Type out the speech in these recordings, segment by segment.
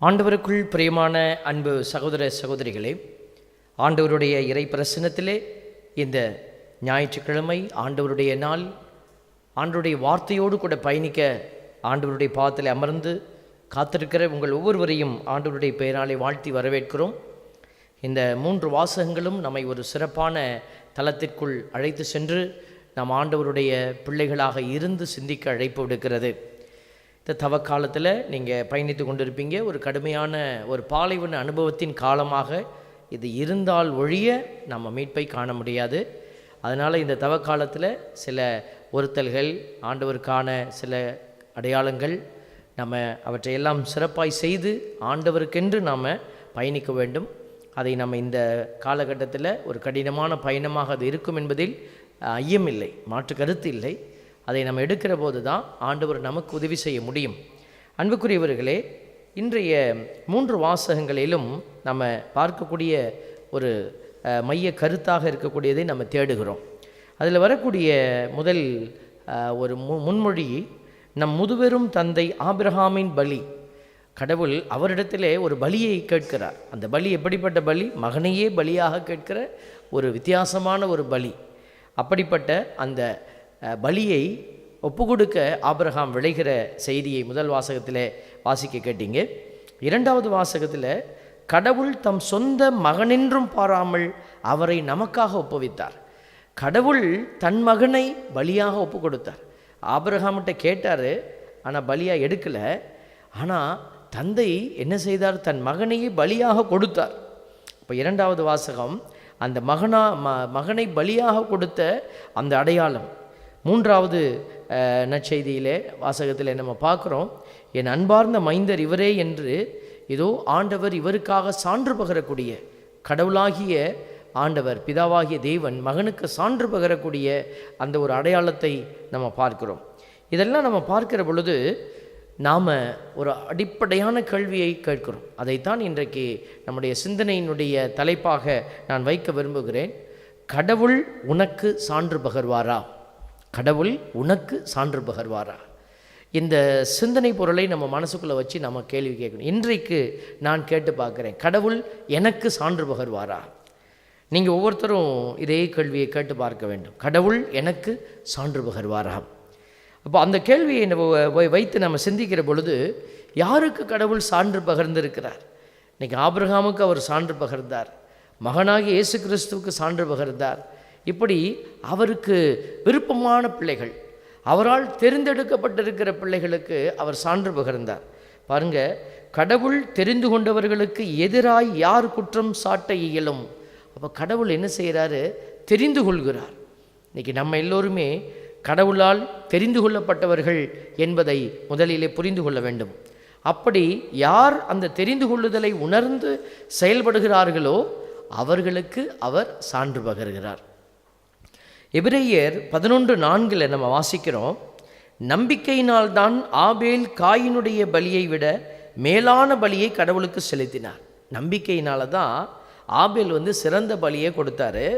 ஆண்டவருக்குள் பிரியமான அன்பு சகோதர சகோதரிகளே ஆண்டவருடைய இறை பிரசனத்திலே இந்த ஞாயிற்றுக்கிழமை ஆண்டவருடைய நாள் ஆண்டவருடைய வார்த்தையோடு கூட பயணிக்க ஆண்டவருடைய பாதத்தில் அமர்ந்து காத்திருக்கிற உங்கள் ஒவ்வொருவரையும் ஆண்டவருடைய பெயராலே வாழ்த்தி வரவேற்கிறோம். இந்த மூன்று வாசகங்களும் நம்மை ஒரு சிறப்பான தளத்திற்குள் அழைத்து சென்று நாம் ஆண்டவருடைய பிள்ளைகளாக இருந்து சிந்திக்க அழைப்பு விடுக்கிறது. இந்த தவக்காலத்தில் நீங்கள் பயணித்து கொண்டிருப்பீங்க. ஒரு கடுமையான ஒரு பாலைவன அனுபவத்தின் காலமாக இது இருந்தால் ஒழிய நம்ம மீட்பை காண முடியாது. அதனால் இந்த தவக்காலத்தில் சில ஒருத்தல்கள் ஆண்டவருக்கான சில அடையாளங்கள் நம்ம அவற்றையெல்லாம் சிறப்பாய் செய்து ஆண்டவருக்கென்று நாம் பயணிக்க வேண்டும். அதை நம்ம இந்த காலகட்டத்தில் ஒரு கடினமான பயணமாக அது இருக்கும் என்பதில் ஐயமில்லை மாற்று கருத்து இல்லை. அதை நம்ம எடுக்கிற போது தான் ஆண்டவர் நமக்கு உதவி செய்ய முடியும். அன்புக்குரியவர்களே இன்றைய மூன்று வாசகங்களிலும் நம்ம பார்க்கக்கூடிய ஒரு மைய கருத்தாக இருக்கக்கூடியதை நம்ம தேடுகிறோம். அதில் வரக்கூடிய முதல் ஒரு மு முன்மொழி நம் முதுபெரும் தந்தை ஆபிரஹாமின் பலி. கடவுள் அவரிடத்திலே ஒரு பலியை கேட்கிறார். அந்த பலி எப்படிப்பட்ட பலி? மகனையே பலியாக கேட்கிற ஒரு வித்தியாசமான ஒரு பலி. அப்படிப்பட்ட அந்த பலியை ஒப்புக்கொடுக்க ஆபிரகாம் விளைகிற செய்தியை முதல் வாசகத்தில் வாசிக்க கேட்டீங்க. இரண்டாவது வாசகத்தில் கடவுள் தம் சொந்த மகனென்றும் பாராமல் அவரை நமக்காக ஒப்புவித்தார். கடவுள் தன் மகனை பலியாக ஒப்பு கொடுத்தார் ஆபிரகாம்கிட்ட கேட்டார் ஆனால் பலியாக எடுக்கலை. ஆனால் தந்தை என்ன செய்தார்? தன் மகனையே பலியாக கொடுத்தார். இப்போ இரண்டாவது வாசகம் அந்த மகனா ம மகனை பலியாக கொடுத்த அந்த அடையாளம். மூன்றாவது நற்செய்தியிலே வாசகத்தில் நம்ம பார்க்குறோம். என் அன்பார்ந்த மைந்தர் இவரே என்று இதோ ஆண்டவர் இவருக்காக சான்று பகரக்கூடிய கடவுளாகிய ஆண்டவர் பிதாவாகிய தேவன் மகனுக்கு சான்று பகரக்கூடிய அந்த ஒரு அடையாளத்தை நம்ம பார்க்கிறோம். இதெல்லாம் நம்ம பார்க்கிற பொழுது நாம் ஒரு அடிப்படையான கேள்வியை கேட்கிறோம். அதைத்தான் இன்றைக்கு நம்முடைய சிந்தனையினுடைய தலைப்பாக நான் வைக்க விரும்புகிறேன். கடவுள் உனக்கு சான்று பகர்வாரா? கடவுள் உனக்கு சான்று பகர்வாரா? இந்த சிந்தனை பொருளை நம்ம மனசுக்குள்ளே வச்சு நம்ம கேள்வி கேட்கணும். இன்றைக்கு நான் கேட்டு பார்க்குறேன் கடவுள் எனக்கு சான்று பகர்வாரா? நீங்கள் ஒவ்வொருத்தரும் இதே கேள்வியை கேட்டு பார்க்க வேண்டும். கடவுள் எனக்கு சான்று பகர்வாரா? அப்போ அந்த கேள்வியை நம்ம வை- வைத்து நம்ம சிந்திக்கிற பொழுது யாருக்கு கடவுள் சான்று பகர்ந்திருக்கிறார்? இன்றைக்கி ஆபிரகாமுக்கு அவர் சான்று பகர்ந்தார். மகனாகி இயேசு கிறிஸ்துவுக்கு சான்று பகர்ந்தார். இப்படி அவருக்கு விருப்பமான பிள்ளைகள் அவரால் தெரிந்தெடுக்கப்பட்டிருக்கிற பிள்ளைகளுக்கு அவர் சான்று பகர்ந்தார். பாருங்க கடவுள் தெரிந்து கொண்டவர்களுக்கு எதிராய் யார் குற்றம் சாட்ட இயலும்? அப்போ கடவுள் என்ன செய்கிறாரு தெரிந்து கொள்கிறார். இன்னைக்கு நம்ம எல்லோருமே கடவுளால் தெரிந்து கொள்ளப்பட்டவர்கள் என்பதை முதலிலே புரிந்து கொள்ள வேண்டும். அப்படி யார் அந்த தெரிந்து கொள்ளுதலை உணர்ந்து செயல்படுகிறார்களோ அவர்களுக்கு அவர் சான்று பகர்கிறார். எபிரேயர் பதினொன்று நான்கில் நம்ம வாசிக்கிறோம் நம்பிக்கையினால்தான் ஆபேல் காயினுடைய பலியை விட மேலான பலியை கடவுளுக்கு செலுத்தினார். நம்பிக்கையினால தான் ஆபேல் வந்து சிறந்த பலியை கொடுத்தாரு.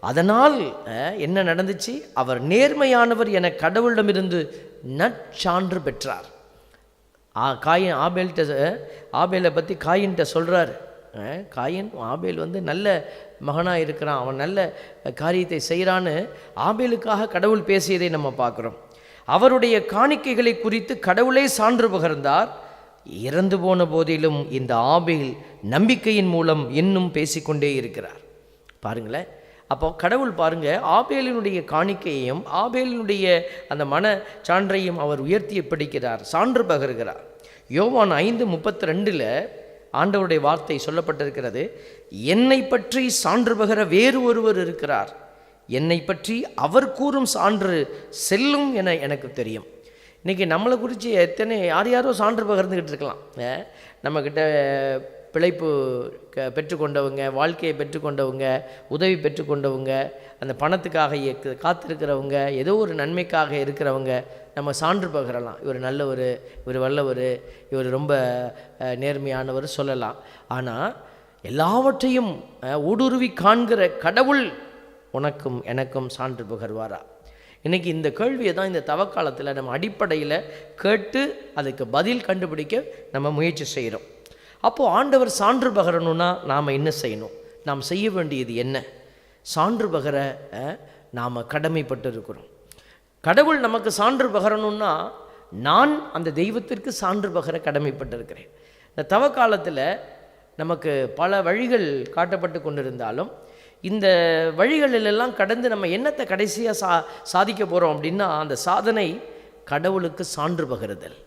அதனால் என்ன நடந்துச்சு? அவர் நேர்மையானவர் என கடவுளிடமிருந்து நற்சான்று பெற்றார். ஆ காயின் ஆபேல்கிட்ட ஆபேலை பற்றி காயின்கிட்ட சொல்கிறாரு காயின் ஆபேல் வந்து நல்ல மகனாக இருக்கிறான். அவன் நல்ல காரியத்தை செய்கிறான்னு ஆபேலுக்காக கடவுள் பேசியதை நம்ம பார்க்குறோம். அவருடைய காணிக்கைகளை குறித்து கடவுளே சான்று பகர்ந்தார். இறந்து போன போதிலும் இந்த ஆபேல் நம்பிக்கையின் மூலம் இன்னும் பேசிக்கொண்டே இருக்கிறார். பாருங்களேன். அப்போ கடவுள் பாருங்க ஆபேலினுடைய காணிக்கையையும் ஆபேலினுடைய அந்த மன சான்றையும் அவர் உயர்த்தி பிடிக்கிறார் சான்று பகர்கிறார். யோவான் ஐந்து முப்பத்தி ரெண்டில் ஆண்டவருடைய வார்த்தை சொல்லப்பட்டிருக்கிறது என்னை பற்றி சான்று பகர வேறு ஒருவர் இருக்கிறார். என்னை பற்றி அவர் கூறும் சான்று செல்லும் என எனக்கு தெரியும். இன்றைக்கி நம்மளை குறித்து எத்தனை யார் யாரோ சான்று பகிர்ந்துக்கிட்டு இருக்கலாம். நம்மக்கிட்ட பிழைப்பு க பெற்றுக்கொண்டவங்க வாழ்க்கையை பெற்றுக்கொண்டவங்க உதவி பெற்றுக்கொண்டவங்க அந்த பணத்துக்காக காத்திருக்கிறவங்க ஏதோ ஒரு நன்மைக்காக இருக்கிறவங்க நம்ம சான்று பகிரலாம். இவர் நல்லவர் இவர் வல்லவர் இவர் ரொம்ப நேர்மையானவர் சொல்லலாம். ஆனால் எல்லாவற்றையும் ஊடுருவி காண்கிற கடவுள் உனக்கும் எனக்கும் சான்று பகர்வாரா? இன்றைக்கி இந்த கேள்வியை தான் இந்த தவக்காலத்தில் நம்ம அடிப்படையில் கேட்டு அதுக்கு பதில் கண்டுபிடிக்க நம்ம முயற்சி செய்கிறோம் அப்போது ஆண்டவர் சான்று பகரணும்னா நாம் என்ன செய்யணும்? நாம் செய்ய வேண்டியது என்ன? சான்று பகர நாம் கடமைப்பட்டு இருக்கிறோம் கடவுள் நமக்கு சான்று பகரணும்னா நான் அந்த தெய்வத்திற்கு சான்று பகர கடமைப்பட்டிருக்கிறேன். இந்த தவ காலத்தில் நமக்கு பல வழிகள் காட்டப்பட்டு கொண்டிருந்தாலும் இந்த வழிகளிலெல்லாம் கடந்து நம்ம என்னத்தை கடைசியாக சா சாதிக்க போகிறோம் அப்படின்னா அந்த சாதனை கடவுளுக்கு சான்று பகருதல்.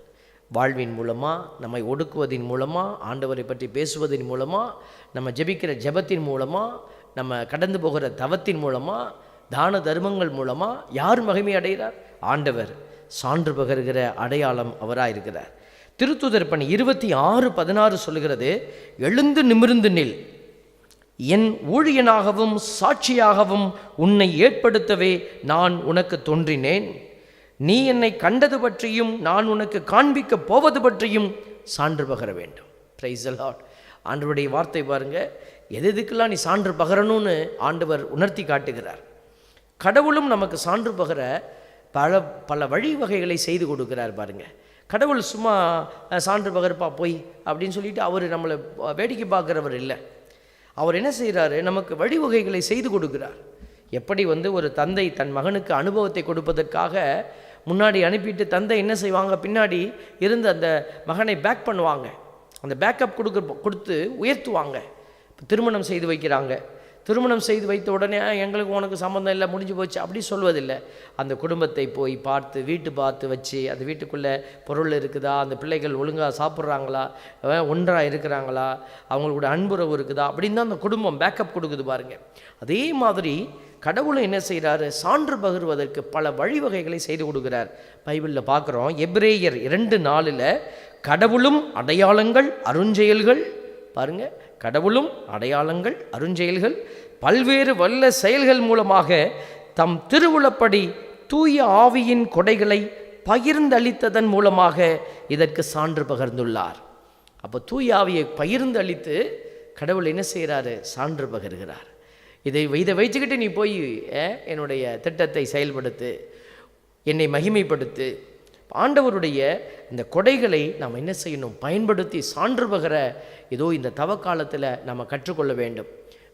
வாழ்வின் மூலமாக நம்மை ஒடுக்குவதன் மூலமாக ஆண்டவரை பற்றி பேசுவதன் மூலமாக நம்ம ஜெபிக்கிற ஜெபத்தின் மூலமாக நம்ம கடந்து போகிற தவத்தின் மூலமாக தான தர்மங்கள் மூலமாக யார் மகிமை அடைகிறார்? ஆண்டவர் சான்று பகர்கிற அடையாளம் அவராக இருக்கிறார் திருத்துதர் பணி இருபத்தி ஆறு பதினாறு சொல்லுகிறது எழுந்து நிமிர்ந்து நில். என் ஊழியனாகவும் சாட்சியாகவும் உன்னை ஏற்படுத்தவே நான் உனக்கு தோன்றினேன். நீ என்னை கண்டது பற்றியும் நான் உனக்கு காண்பிக்கப் போவது பற்றியும் சான்று பகர வேண்டும். பிரைஸ் அலாட் ஆண்டவருடைய வார்த்தை பாருங்க. எது எதுக்கெல்லாம் நீ சான்று பகரணும்னு ஆண்டவர் உணர்த்தி காட்டுகிறார். கடவுளும் நமக்கு சான்று பகர பல பல வழிவகைகளை செய்து கொடுக்கிறார் பாருங்கள் கடவுள் சும்மா சான்று பகர்ப்பா போய் அப்படின்னு சொல்லிட்டு அவர் நம்மளை வேடிக்கை பார்க்குறவர் இல்லை. அவர் என்ன செய்கிறாரு நமக்கு வழிவகைகளை செய்து கொடுக்கிறார். எப்படி வந்து ஒரு தந்தை தன் மகனுக்கு அனுபவத்தை கொடுப்பதற்காக முன்னாடி அனுப்பிட்டு தந்தை என்ன செய்வாங்க? பின்னாடி இருந்து அந்த மகனை பேக் பண்ணுவாங்க. அந்த பேக்கப் கொடுக்க கொடுத்து உயர்த்துவாங்க. இப்போ திருமணம் செய்து வைக்கிறாங்க. திருமணம் செய்து வைத்த உடனே எங்களுக்கு உனக்கு சம்மந்தம் இல்லை முடிஞ்சு போச்சு. அப்படி சொல்வதில்லை. அந்த குடும்பத்தை போய் பார்த்து வீட்டு பார்த்து வச்சு அந்த வீட்டுக்குள்ளே பொருள் இருக்குதா? அந்த பிள்ளைகள் ஒழுங்காக சாப்பிட்றாங்களா? ஒன்றாக இருக்கிறாங்களா? அவங்களோட அன்புறவு இருக்குதா? அப்படின்னு தான் அந்த குடும்பம் பேக்கப் கொடுக்குது பாருங்கள் அதே மாதிரி கடவுளும் என்ன செய்கிறாரு சான்று பகிர்வதற்கு பல வழிவகைகளை செய்து கொடுக்கிறார். பைபிளில் பார்க்குறோம் எப்ரேயர் இரண்டு நாளில் கடவுளும் அடையாளங்கள் அருஞ்செயல்கள் பாருங்க கடவுளும் அடையாளங்கள் அருஞ்செயல்கள் பல்வேறு வல்ல செயல்கள் மூலமாக தம் திருவுளப்படி தூய ஆவியின் கொடைகளை பகிர்ந்தளித்ததன் மூலமாக இதற்கு சான்று பகிர்ந்துள்ளார். அப்போ தூய ஆவியை பகிர்ந்து அளித்து கடவுள் என்ன செய்கிறாரு சான்று பகிர்கிறார். இதை இதை வச்சுக்கிட்டு நீ போய் என்னுடைய திட்டத்தை செயல்படுத்து என்னை மகிமைப்படுத்து. ஆண்டவருடைய இந்த கொடைகளை நாம் என்ன செய்யணும்? பயன்படுத்தி சான்று பகிற ஏதோ இந்த தவ காலத்தில் நம்ம கற்றுக்கொள்ள வேண்டும்.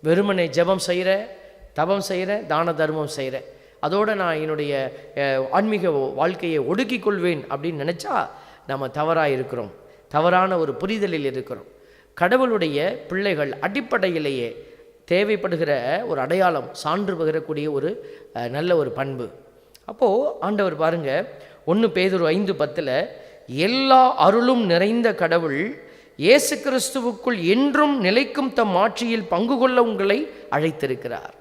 வெறுமனை ஜெபம் செய்கிற தபம் செய்கிற தான தர்மம் செய்கிற அதோடு நான் என்னுடைய ஆன்மீக வாழ்க்கையை ஒடுக்கி கொள்வேன் அப்படின்னு நினச்சா நம்ம தவறாக இருக்கிறோம். தவறான ஒரு புரிதலில் இருக்கிறோம். கடவுளுடைய பிள்ளைகள் அடிப்படையிலேயே தேவைப்படுகிற ஒரு அடையாளம் சான்று பகிரக்கூடிய ஒரு நல்ல ஒரு பண்பு. அப்போது ஆண்டவர் பாருங்க ஒன்று பேதொரு ஐந்து பத்தில் எல்லா அருளும் நிறைந்த கடவுள் இயேசு கிறிஸ்துவுக்குள் என்றும் நிலைக்கும் தம் ஆட்சியில் பங்கு கொள்ள உங்களை அழைத்திருக்கிறார்.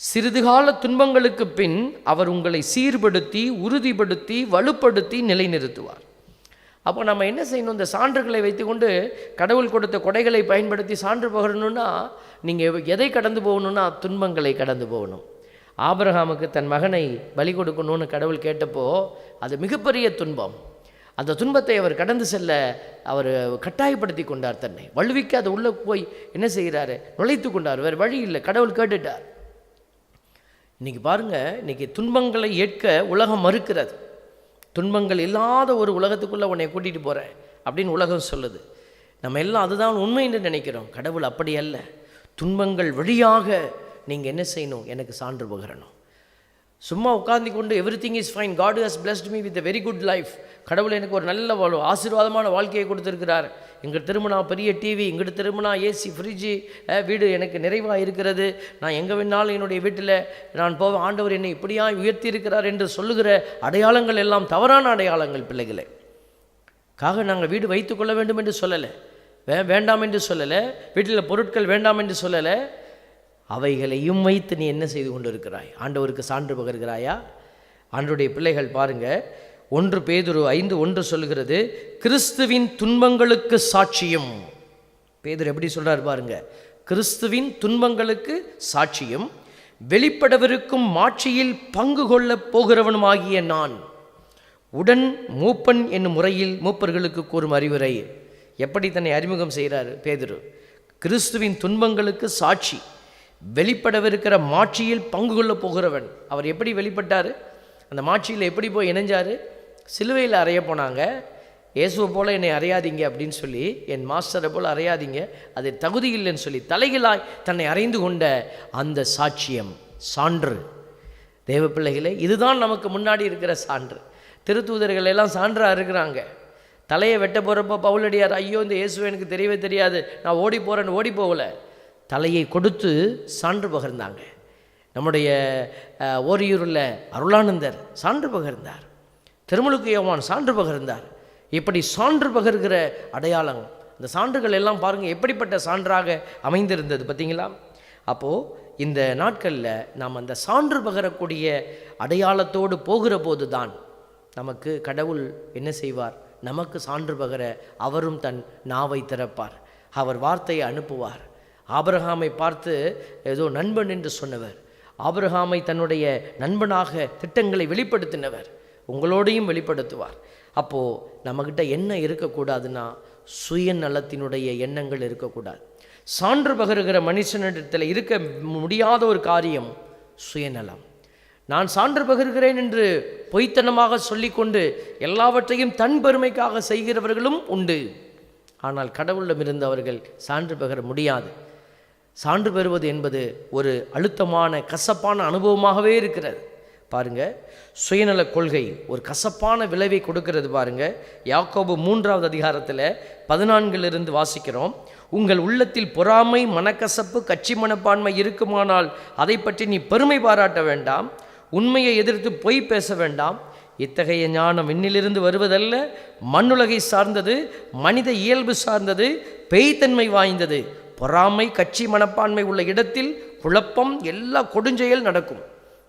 சிறிது கால துன்பங்களுக்கு பின் அவர் உங்களை சீர்படுத்தி உறுதிப்படுத்தி வலுப்படுத்தி நிலைநிறுத்துவார். அப்போ நம்ம என்ன செய்யணும்? இந்த சான்றுகளை வைத்துக்கொண்டு கடவுள் கொடுத்த கொடைகளை பயன்படுத்தி சான்று பகரணும்னா நீங்கள் எதை கடந்து போகணும்னா துன்பங்களை கடந்து போகணும். ஆபரகாமுக்கு தன் மகனை பலி கொடுக்கணும்னு கடவுள் கேட்டப்போ அது மிகப்பெரிய துன்பம். அந்த துன்பத்தை அவர் கடந்து செல்ல அவர் கட்டாயப்படுத்தி கொண்டார் தன்னை. வலுவிக்க அது உள்ளே போய் என்ன செய்கிறாரு? நுழைத்து கொண்டார். வேறு வழி இல்லை. கடவுள் கேட்டுட்டார். இன்றைக்கி பாருங்க இன்றைக்கி துன்பங்களை ஏற்க உலகம் மறுக்கிறது. துன்பங்கள் இல்லாத ஒரு உலகத்துக்குள்ளே உன்னை கூட்டிகிட்டு போகிறேன் அப்படின்னு உலகம் சொல்லுது. நம்ம எல்லாம் அதுதான் உண்மை என்று நினைக்கிறோம். கடவுள் அப்படி அல்ல. துன்பங்கள் வழியாக நீங்கள் என்ன செய்யணும்? எனக்கு சான்று புகரணும். சும்மா உட்காந்து கொண்டு everything is fine God has blessed me with very good life கடவுள் எனக்கு ஒரு நல்ல வாழ் ஆசீர்வாதமான வாழ்க்கையை கொடுத்துருக்கிறார். எங்கள் திருமணம் பெரிய டிவி எங்கிட்ட திருமணம் ஏசி ஃப்ரிட்ஜு வீடு எனக்கு நிறைவாக இருக்கிறது. நான் எங்கே வேணாலும் என்னுடைய வீட்டில் நான் போவேன் ஆண்டவர் என்னை இப்படியா உயர்த்தி இருக்கிறார் என்று சொல்லுகிற அடையாளங்கள் எல்லாம் தவறான அடையாளங்கள் பிள்ளைகளை. காக நாங்கள் வீடு வைத்துக்கொள்ள வேண்டும் என்று சொல்லலை. வே வேண்டாம் என்று சொல்லலை. வீட்டில் பொருட்கள் வேண்டாம் என்று சொல்லலை. அவைகளையும் வைத்து நீ என்ன செய்து கொண்டு இருக்கிறாய் ஆண்டவருக்கு சான்று பகர்கிறாயா? ஆண்டவருடைய பிள்ளைகள் பாருங்கள் ஒன்று பேதுரு ஐந்து ஒன்று சொல்லுகிறது கிறிஸ்துவின் துன்பங்களுக்கு சாட்சியும். பேதுரு எப்படி சொல்கிறார் பாருங்க கிறிஸ்துவின் துன்பங்களுக்கு சாட்சியும் வெளிப்படவிருக்கும் மாட்சியில் பங்கு கொள்ளப் போகிறவனுமாகிய நான். உடன் மூப்பன் என்னும் முறையில் மூப்பர்களுக்கு கூறும் அறிவுரை. எப்படி தன்னை அறிமுகம் செய்கிறார் பேதுரு கிறிஸ்துவின் துன்பங்களுக்கு சாட்சி வெளிப்படவிருக்கிற மாட்சியில் பங்கு கொள்ளப் போகிறவன். அவர் எப்படி வெளிப்பட்டார்? அந்த மாட்சியில் எப்படி போய் இணைஞ்சார்? சிலுவையில் அறைய போனாங்க. இயேசுவை போல என்னை அறையாதீங்க அப்படின்னு சொல்லி என் மாஸ்டரை போல் அறையாதீங்க அது தகுதி இல்லைன்னு சொல்லி தலைகளாய் தன்னை அறிந்து கொண்ட அந்த சாட்சியம் சான்று. தேவ பிள்ளைகளே இதுதான் நமக்கு முன்னாடி இருக்கிற சான்று. திருத்தூதர்கள் எல்லாம் சான்றாக இருக்கிறாங்க. தலையை வெட்ட போகிறப்போ பவுலடியார் ஐயோ இந்த இயேசு எனக்கு தெரியவே தெரியாது. நான் ஓடி போகிறேன்னு ஓடி போகலை. தலையை கொடுத்து சான்று பகிர்ந்தாங்க. நம்முடைய ஓரியூரில் அருளானந்தர் சான்று பகிர்ந்தார். திருமலுக்கு யோவான் சான்று பகிர்ந்தார். இப்படி சான்று பகிர்கிற அடையாளம் இந்த சான்றுகள் எல்லாம் பாருங்கள் எப்படிப்பட்ட சான்றாக அமைந்திருந்தது பார்த்தீங்களா? அப்போது இந்த நாட்களில் நாம் அந்த சான்று பகரக்கூடிய அடையாளத்தோடு போகிற போது தான் நமக்கு கடவுள் என்ன செய்வார்? நமக்கு சான்று பகர அவரும் தன் நாவை திறப்பார். அவர் வார்த்தையை அனுப்புவார். ஆபிரகாமை பார்த்து ஏதோ நண்பன் என்று சொன்னவர். ஆபிரகாமை தன்னுடைய நண்பனாக திட்டங்களை வெளிப்படுத்தினவர். உங்களோடையும் வெளிப்படுத்துவார். அப்போது நம்மக்கிட்ட என்ன இருக்கக்கூடாதுன்னா சுயநலத்தினுடைய எண்ணங்கள் இருக்கக்கூடாது. சான்று பகருகிற மனுஷனிடத்தில் இருக்க முடியாத ஒரு காரியம் சுயநலம். நான் சான்று பகிர்கிறேன் என்று பொய்த்தனமாக சொல்லிக்கொண்டு எல்லாவற்றையும் தன் பெருமைக்காக செய்கிறவர்களும் உண்டு. ஆனால் கடவுளிடமிருந்து அவர்கள் சான்று பகர முடியாது. சான்று பெறுவது என்பது ஒரு அழுத்தமான கசப்பான அனுபவமாகவே இருக்கிறது. பாருங்க. சுயநல கொள்கை ஒரு கசப்பான விளைவை கொடுக்கிறது பாருங்க. யாக்கோபு மூன்றாவது அதிகாரத்தில் பதினான்கிலிருந்து வாசிக்கிறோம். உங்கள் உள்ளத்தில் பொறாமை மனக்கசப்பு கட்சி மனப்பான்மை இருக்குமானால் அதை பற்றி நீ பெருமை பாராட்ட வேண்டாம். உண்மையை எதிர்த்து பொய் பேச வேண்டாம். இத்தகைய ஞானம் விண்ணிலிருந்து வருவதல்ல. மண்ணுலகை சார்ந்தது மனித இயல்பு சார்ந்தது பேய்த்தன்மை வாய்ந்தது. பொறாமை கட்சி மனப்பான்மை உள்ள இடத்தில் குழப்பம் எல்லா கொடுஞ்செயல் நடக்கும்.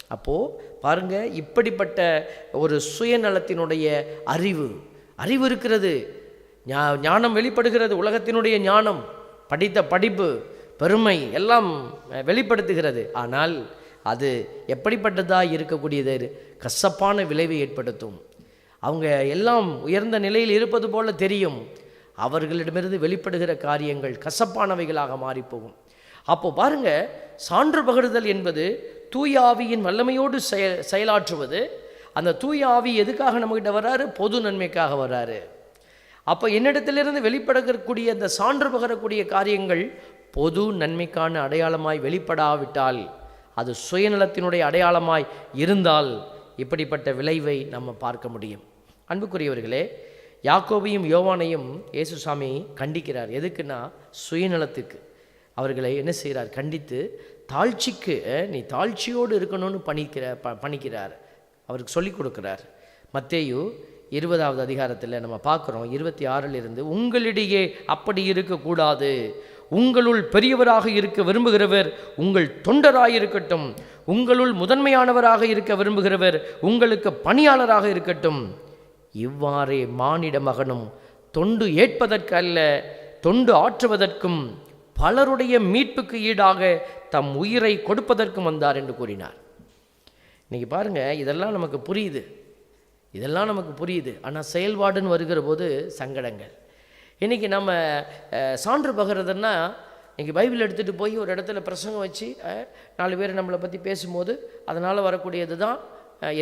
அப்போது பாருங்க இப்படிப்பட்ட ஒரு சுயநலத்தினுடைய அறிவு அறிவு இருக்கிறது. ஞா- ஞானம் வெளிப்படுகிறது உலகத்தினுடைய ஞானம் படித்த படிப்பு பெருமை எல்லாம் வெளிப்படுத்துகிறது. ஆனால் அது எப்படிப்பட்டதாக இருக்கக்கூடியது? கசப்பான விளைவை ஏற்படுத்தும். அவங்க எல்லாம் உயர்ந்த நிலையில் இருப்பது போல தெரியும். அவர்களிடமிருந்து வெளிப்படுகிற காரியங்கள் கசப்பானவைகளாக மாறிப்போகும். அப்போ பாருங்க சான்று பகிர்தல் என்பது தூயாவியின் வல்லமையோடு செய செயலாற்றுவது அந்த தூய ஆவி எதுக்காக நம்மகிட்ட வர்றாரு? பொது நன்மைக்காக வர்றாரு. அப்போ என்னிடத்திலிருந்து வெளிப்படக்கூடிய அந்த சான்று பகரக்கூடிய காரியங்கள் பொது நன்மைக்கான அடையாளமாய் வெளிப்படாவிட்டால் அது சுயநலத்தினுடைய அடையாளமாய் இருந்தால் இப்படிப்பட்ட விளைவை நம்ம பார்க்க முடியும். அன்புக்குரியவர்களே யாக்கோபையும் யோவானையும் இயேசுசாமி கண்டிக்கிறார். எதுக்குன்னா சுயநலத்துக்கு. அவர்களை என்ன செய்கிறார்? கண்டித்து தாழ்ச்சிக்கு நீ தாழ்ச்சியோடு இருக்கணும்னு பண்ணிக்கிற ப பணிக்கிறார். அவருக்கு சொல்லிக் கொடுக்குறார். மத்தேயு இருபதாவது அதிகாரத்தில் நம்ம பார்க்குறோம். இருபத்தி ஆறிலிருந்து உங்களிடையே அப்படி இருக்கக்கூடாது. உங்களுள் பெரியவராக இருக்க விரும்புகிறவர் உங்கள் தொண்டராக இருக்கட்டும் உங்களுள் முதன்மையானவராக இருக்க விரும்புகிறவர் உங்களுக்கு பணியாளராக இருக்கட்டும். இவ்வாறே மானிட மகனும் தொண்டு ஏற்பதற்கு அல்ல தொண்டு ஆற்றுவதற்கும் பலருடைய மீட்புக்கு ஈடாக தம் உயிரை கொடுப்பதற்கும் வந்தார் என்று கூறினார். இன்றைக்கி பாருங்கள் இதெல்லாம் நமக்கு புரியுது. இதெல்லாம் நமக்கு புரியுது. ஆனால் செயல்பாடுன்னு வருகிற போது சங்கடங்கள். இன்றைக்கி நம்ம சான்று பகிறதுன்னா இன்றைக்கி பைபிள் எடுத்துகிட்டு போய் ஒரு இடத்துல பிரசங்கம் வச்சு நாலு பேர் நம்மளை பற்றி பேசும்போது அதனால் வரக்கூடியது தான்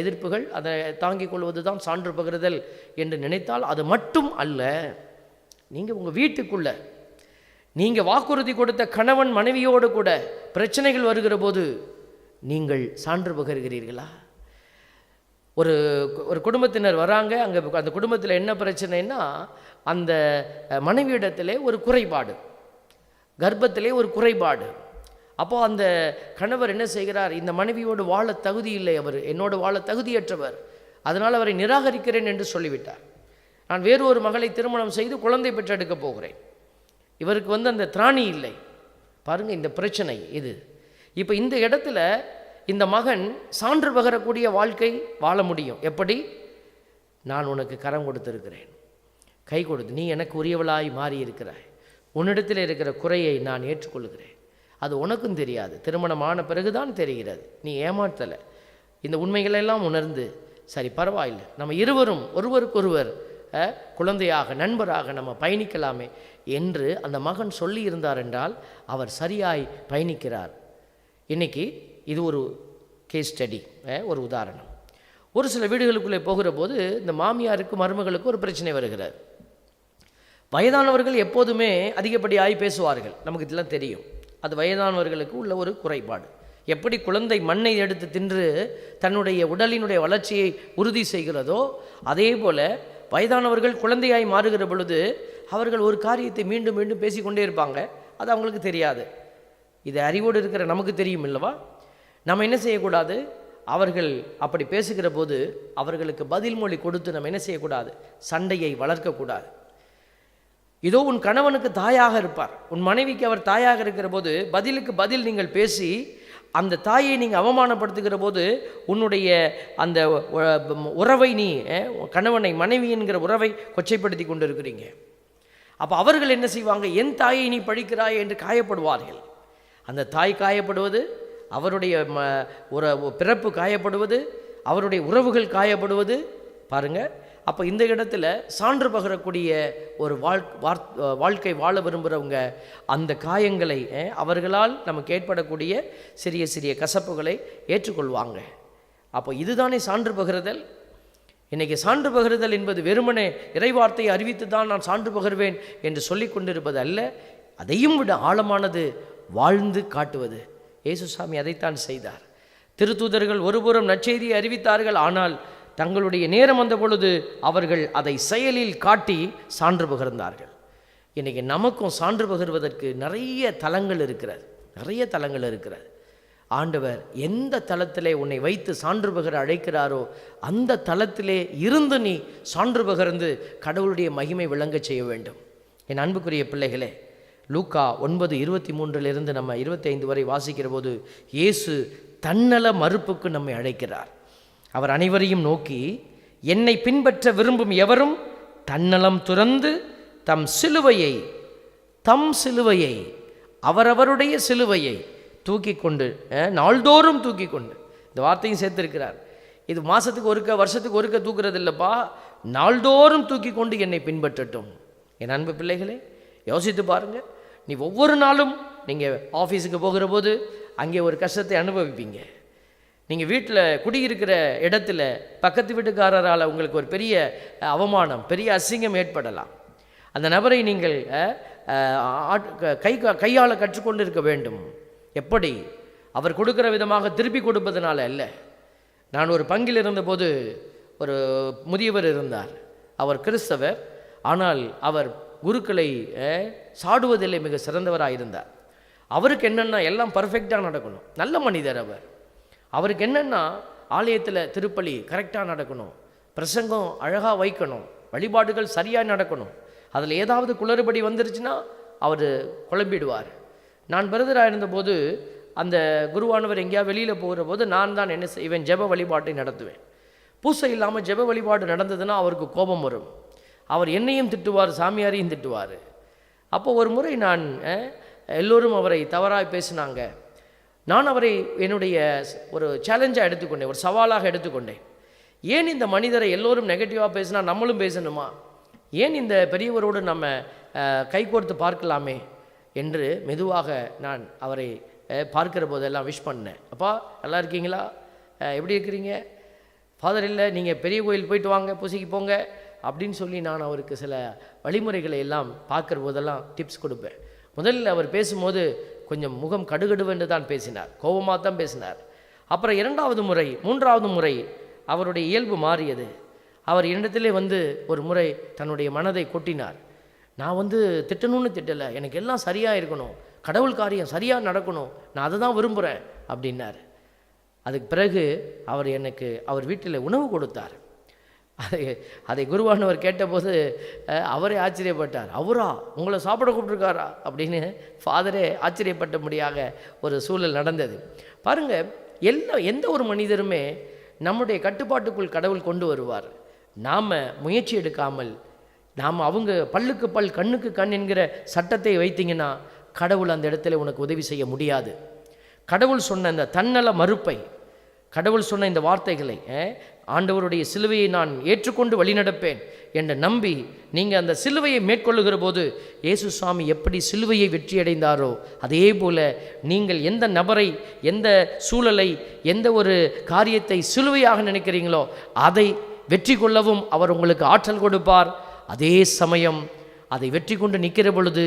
எதிர்ப்புகள் அதை தாங்கிக் கொள்வது தான் சான்று பகிர்தல் என்று நினைத்தால் அது மட்டும் அல்ல. நீங்கள் உங்கள் வீட்டுக்குள்ளே நீங்கள் வாக்குறுதி கொடுத்த கணவன் மனைவியோடு கூட பிரச்சனைகள் வருகிற போது நீங்கள் சான்று பகிர்கிறீர்களா? ஒரு ஒரு குடும்பத்தினர் வராங்க அங்கே அந்த குடும்பத்தில் என்ன பிரச்சனைன்னா அந்த மனைவியிடத்திலே ஒரு குறைபாடு. கர்ப்பத்திலே ஒரு குறைபாடு. அப்போ அந்த கணவர் என்ன செய்கிறார்? இந்த மனைவியோடு வாழ தகுதி இல்லை அவர் என்னோடு வாழ தகுதியற்றவர். அதனால் அவரை நிராகரிக்கிறேன் என்று சொல்லிவிட்டார். நான் வேறு ஒரு மகளை திருமணம் செய்து குழந்தை பெற்றெடுக்கப் போகிறேன். இவருக்கு வந்து அந்த திராணி இல்லை. பாருங்கள் இந்த பிரச்சனை இது. இப்போ இந்த இடத்துல இந்த மகன் சான்று பகரக்கூடிய வாழ்க்கை வாழ முடியும். எப்படி? நான் உனக்கு கரம் கொடுத்துருக்கிறேன். கை கொடுத்து நீ எனக்கு உரியவளாய் மாறி இருக்கிறாய் உன்னிடத்தில் இருக்கிற குறையை நான் ஏற்றுக்கொள்கிறேன். அது உனக்கும் தெரியாது. திருமணமான பிறகுதான் தெரிகிறது. நீ ஏமாற்றலை. இந்த உண்மைகளெல்லாம் உணர்ந்து சரி பரவாயில்லை. நம்ம இருவரும் ஒருவருக்கொருவர் குழந்தையாக நண்பராக நம்ம பயணிக்கலாமே என்று அந்த மகன் சொல்லி இருந்தார் என்றால் அவர் சரியாய் பயணிக்கிறார். இன்னைக்கு இது ஒரு கேஸ் ஸ்டடி ஒரு உதாரணம். ஒரு சில வீடுகளுக்குள்ளே போகிற போது இந்த மாமியாருக்கு மருமகளுக்கு ஒரு பிரச்சனை வருகிறது வயதானவர்கள் எப்போதுமே அதிகப்படியாய் பேசுவார்கள். நமக்கு இதெல்லாம் தெரியும். அது வயதானவர்களுக்கு உள்ள ஒரு குறைபாடு. எப்படி குழந்தை மண்ணை எடுத்து தின்று தன்னுடைய உடலினுடைய வளர்ச்சியை உறுதி செய்கிறதோ அதே போல் வயதானவர்கள் குழந்தையாய் மாறுகிற பொழுது அவர்கள் ஒரு காரியத்தை மீண்டும் மீண்டும் பேசிக்கொண்டே இருப்பாங்க. அது அவங்களுக்கு தெரியாது. இது அறிவோடு இருக்கிற நமக்கு தெரியும் இல்லவா நம்ம என்ன செய்யக்கூடாது? அவர்கள் அப்படி பேசுகிற போது அவர்களுக்கு பதில் மொழி கொடுத்து நம்ம என்ன செய்யக்கூடாது? சண்டையை வளர்க்கக்கூடாது. இதோ உன் கணவனுக்கு தாயாக இருப்பார். உன் மனைவிக்கு அவர் தாயாக இருக்கிற போது பதிலுக்கு பதில் நீங்கள் பேசி அந்த தாயை நீங்கள் அவமானப்படுத்துகிற போது உன்னுடைய அந்த உறவை நீ கணவனை மனைவி என்கிற உறவை கொச்சைப்படுத்தி கொண்டு இருக்கிறீங்க அப்போ அவர்கள் என்ன செய்வாங்க? என் தாயை நீ பழிக்கிறாய் என்று காயப்படுவார்கள். அந்த தாய் காயப்படுவது அவருடைய ம ஒரு பிறப்பு காயப்படுவது அவருடைய உறவுகள் காயப்படுவது பாருங்கள் அப்போ இந்த இடத்துல சான்று பகரக்கூடிய ஒரு வாழ் வாழ்க்கை வாழ விரும்புகிறவங்க அந்த காயங்களை அவர்களால் நமக்கு ஏற்படக்கூடிய சிறிய சிறிய கசப்புகளை ஏற்றுக்கொள்வாங்க. அப்போ இதுதானே சான்று பகிர்தல்? இன்றைக்கி சான்று பகிர்தல் என்பது வெறுமனே இறைவார்த்தையை அறிவித்து தான் நான் சான்று பகிர்வேன் என்று சொல்லி கொண்டிருப்பது அல்ல அதையும் விட ஆழமானது வாழ்ந்து காட்டுவது. இயேசுசாமி அதைத்தான் செய்தார். திருத்தூதர்கள் ஒருபுறம் நற்செய்தியை அறிவித்தார்கள் ஆனால் தங்களுடைய நேரம் வந்த பொழுது அவர்கள் அதை செயலில் காட்டி சான்று பகிர்ந்தார்கள். இன்றைக்கி நமக்கும் சான்று பகிர்வதற்கு நிறைய தலங்கள் இருக்கிறது. நிறைய தலங்கள் இருக்கிறது. ஆண்டவர் எந்த தளத்திலே உன்னை வைத்து சான்று பகர் அழைக்கிறாரோ அந்த தளத்திலே இருந்து நீ சான்று பகர்ந்து கடவுளுடைய மகிமை விளங்கச் செய்ய வேண்டும். என் அன்புக்குரிய பிள்ளைகளே லூக்கா ஒன்பது இருபத்தி மூன்றிலிருந்து நம்ம இருபத்தி ஐந்து வரை வாசிக்கிற போது இயேசு தன்னல மறுப்புக்கு நம்மை அழைக்கிறார். அவர் அனைவரையும் நோக்கி என்னை பின்பற்ற விரும்பும் எவரும் தன்னலம் துறந்து தம் சிலுவையை தம் சிலுவையை அவரவருடைய சிலுவையை தூக்கி கொண்டு நாள்தோறும் தூக்கி கொண்டு. இந்த வார்த்தையும் சேர்த்திருக்கிறார். இது மாதத்துக்கு ஒருக்க வருஷத்துக்கு ஒருக்க தூக்குறது இல்லைப்பா நாள்தோறும் தூக்கி கொண்டு என்னை பின்பற்றட்டும். என் அன்பு பிள்ளைகளே யோசித்து பாருங்க. நீ ஒவ்வொரு நாளும் நீங்கள் ஆஃபீஸுக்கு போகிற போது அங்கே ஒரு கஷ்டத்தை அனுபவிப்பீங்க. நீங்கள் வீட்டில் குடியிருக்கிற இடத்துல பக்கத்து வீட்டுக்காரரால் உங்களுக்கு ஒரு பெரிய அவமானம் பெரிய அசிங்கம் ஏற்படலாம். அந்த நபரை நீங்கள் கை கையாள கற்றுக்கொண்டு இருக்க வேண்டும். எப்படி? அவர் கொடுக்குற விதமாக திருப்பி கொடுப்பதனால அல்ல. நான் ஒரு பங்கில் இருந்தபோது ஒரு முதியவர் இருந்தார். அவர் கிறிஸ்தவர். ஆனால் அவர் குருக்களை சாடுவதில்லை மிக சிறந்தவராக இருந்தார் அவருக்கு என்னென்னா எல்லாம் பர்ஃபெக்டாக நடக்கணும். நல்ல மனிதர் அவர். அவருக்கு என்னென்னா ஆலயத்தில் திருப்பலி கரெக்டாக நடக்கணும். பிரசங்கம் அழகாக வைக்கணும். வழிபாடுகள் சரியாக நடக்கணும். அதில் ஏதாவது குளறுபடி வந்துருச்சுன்னா அவர் குழம்பிடுவார். நான் பிரதராக இருந்தபோது அந்த குருவானவர் எங்கேயாவது வெளியில் போகிற போது நான் தான் என்ன செய்வேன் ஜெப வழிபாட்டை நடத்துவேன். பூசை இல்லாமல் ஜெப வழிபாடு நடந்ததுன்னா அவருக்கு கோபம் வரும். அவர் என்னையும் திட்டுவார் சாமியாரையும் திட்டுவார். அப்போ ஒரு முறை நான் எல்லோரும் அவரை தவறாக பேசினாங்க. நான் அவரை என்னுடைய ஒரு சேலஞ்சாக எடுத்துக்கொண்டேன் ஒரு சவாலாக எடுத்துக்கொண்டேன். ஏன் இந்த மனிதரை எல்லோரும் நெகட்டிவாக பேசினா நம்மளும் பேசணுமா? ஏன் இந்த பெரியவரோடு நம்ம கைகோர்த்து பார்க்கலாமே என்று மெதுவாக நான் அவரை பார்க்கிற போதெல்லாம் விஷ் பண்ணேன். அப்பா நல்லா இருக்கீங்களா? எப்படி இருக்கிறீங்க? ஃபாதர் இல்லை நீங்கள் பெரிய கோயில் போயிட்டு வாங்க பூசைக்கு போங்க அப்படின்னு சொல்லி நான் அவருக்கு சில வழிமுறைகளை எல்லாம் பார்க்குற போதெல்லாம் டிப்ஸ் கொடுப்பேன். முதலில் அவர் பேசும்போது கொஞ்சம் முகம் கடுகடுவென்று தான் பேசினார். கோபமாக தான் பேசினார். அப்புறம் இரண்டாவது முறை மூன்றாவது முறை அவருடைய இயல்பு மாறியது. அவர் என்னிடத்திலே வந்து ஒரு முறை தன்னுடைய மனதை கொட்டினார். நான் வந்து திட்டணும்னு திட்டலை. எனக்கு எல்லாம் சரியாக இருக்கணும். கடவுள் காரியம் சரியாக நடக்கணும். நான் அதை தான் விரும்புகிறேன் அப்படின்னார். அதுக்கு பிறகு அவர் எனக்கு அவர் வீட்டில் உணவு கொடுத்தார். அதை அதை குருவானவர் கேட்டபோது அவரே ஆச்சரியப்பட்டார். அவரா? உங்களை சாப்பிட கூப்பிட்டுருக்காரா? அப்படின்னு ஃபாதரே ஆச்சரியப்பட்டபடியாக ஒரு சூழல் நடந்தது. பாருங்க எல்லா எந்த ஒரு மனிதருமே நம்முடைய கட்டுப்பாட்டுக்குள் கடவுள் கொண்டு வருவார். நாம் முயற்சி எடுக்காமல் நாம் அவங்க பல்லுக்கு பல் கண்ணுக்கு கண் என்கிற சட்டத்தை வைத்தீங்கன்னா கடவுள் அந்த இடத்துல உனக்கு உதவி செய்ய முடியாது. கடவுள் சொன்ன இந்த தன்னல மறுப்பை கடவுள் சொன்ன இந்த வார்த்தைகளை ஆண்டவருடைய சிலுவையை நான் ஏற்றுக்கொண்டு வழிநடப்பேன் என்று நம்பி நீங்கள் அந்த சிலுவையை மேற்கொள்ளுகிற போது இயேசு சுவாமி எப்படி சிலுவையை வெற்றியடைந்தாரோ அதே போல நீங்கள் எந்த நபரை எந்த சூழலை எந்த ஒரு காரியத்தை சிலுவையாக நினைக்கிறீங்களோ அதை வெற்றி கொள்ளவும் அவர் உங்களுக்கு ஆற்றல் கொடுப்பார். அதே சமயம் அதை வெற்றி கொண்டு நிற்கிற பொழுது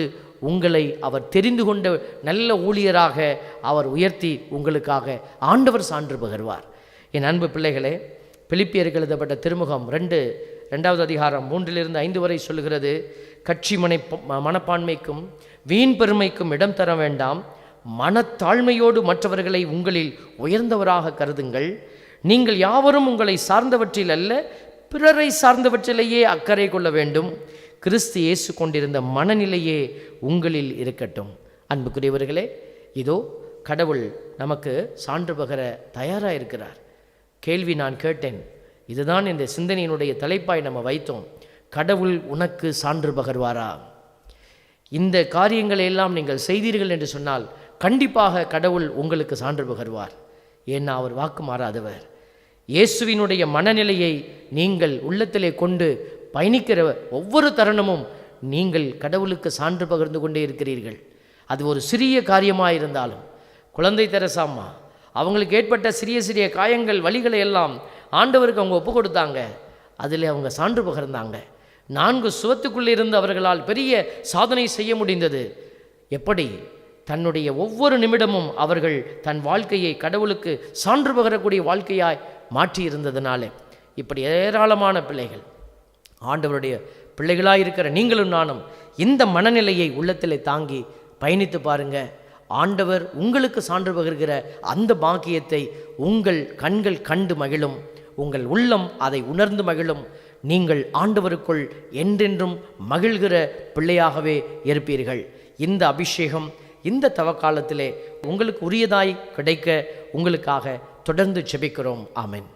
உங்களை அவர் தெரிந்து கொண்ட நல்ல ஊழியராக அவர் உயர்த்தி உங்களுக்காக ஆண்டவர் சான்று பகர்வார். என் அன்பு பிள்ளைகளே பிலிப்பியருக்கு எழுதப்பட்ட திருமுகம் ரெண்டு ரெண்டாவது அதிகாரம் மூன்றிலிருந்து ஐந்து வரை சொல்லுகிறது கட்சி மனை மனப்பான்மைக்கும் வீண் பெருமைக்கும் இடம் தர வேண்டாம். மனத்தாழ்மையோடு மற்றவர்களை உங்களில் உயர்ந்தவராக கருதுங்கள். நீங்கள் யாவரும் உங்களை சார்ந்தவற்றில் அல்ல பிறரை சார்ந்தவற்றிலேயே அக்கறை கொள்ள வேண்டும். கிறிஸ்து இயேசு கொண்டிருந்த மனநிலையே உங்களில் இருக்கட்டும். அன்புக்குரியவர்களே இதோ கடவுள் நமக்கு சான்று பகர தயாராக இருக்கிறார் கேள்வி நான் கேட்டேன். இதுதான் இந்த சிந்தனையினுடைய தலைப்பாய் நம்ம வைத்தோம். கடவுள் உனக்கு சான்று பகர்வாரா? இந்த காரியங்களை எல்லாம் நீங்கள் செய்தீர்கள் என்று சொன்னால் கண்டிப்பாக கடவுள் உங்களுக்கு சான்று பகர்வார். ஏன்னா அவர் வாக்கு மாறாதவர். இயேசுவினுடைய மனநிலையை நீங்கள் உள்ளத்திலே கொண்டு பயணிக்கிற ஒவ்வொரு தருணமும் நீங்கள் கடவுளுக்கு சான்று பகிர்ந்து கொண்டே இருக்கிறீர்கள். அது ஒரு சிறிய காரியமாக இருந்தாலும் குழந்தை தெரசாம்மா அவங்களுக்கு ஏற்பட்ட சிறிய சிறிய காயங்கள் வழிகளை எல்லாம் ஆண்டவருக்கு அவங்க ஒப்பு கொடுத்தாங்க. அதில் அவங்க சான்று பகிர்ந்தாங்க. நான்கு சுவத்துக்குள்ளே இருந்து அவர்களால் பெரிய சாதனை செய்ய முடிந்தது. எப்படி? தன்னுடைய ஒவ்வொரு நிமிடமும் அவர்கள் தன் வாழ்க்கையை கடவுளுக்கு சான்று பகரக்கூடிய வாழ்க்கையாய் மாற்றியிருந்ததுனாலே இப்படி ஏராளமான பிள்ளைகள் ஆண்டவருடைய பிள்ளைகளாக இருக்கிற நீங்களும் நானும் இந்த மனநிலையை உள்ளத்தில் தாங்கி பயணித்து பாருங்கள் ஆண்டவர் உங்களுக்கு சான்று பகிர்கிற அந்த பாக்கியத்தை உங்கள் கண்கள் கண்டு மகிழும். உங்கள் உள்ளம் அதை உணர்ந்து மகிழும். நீங்கள் ஆண்டவருக்குள் என்றென்றும் மகிழ்கிற பிள்ளையாகவே இருப்பீர்கள். இந்த அபிஷேகம் இந்த தவக்காலத்திலே உங்களுக்கு உரியதாய் கிடைக்க உங்களுக்காக தொடர்ந்து செபிக்கிறோம் ஆமேன்.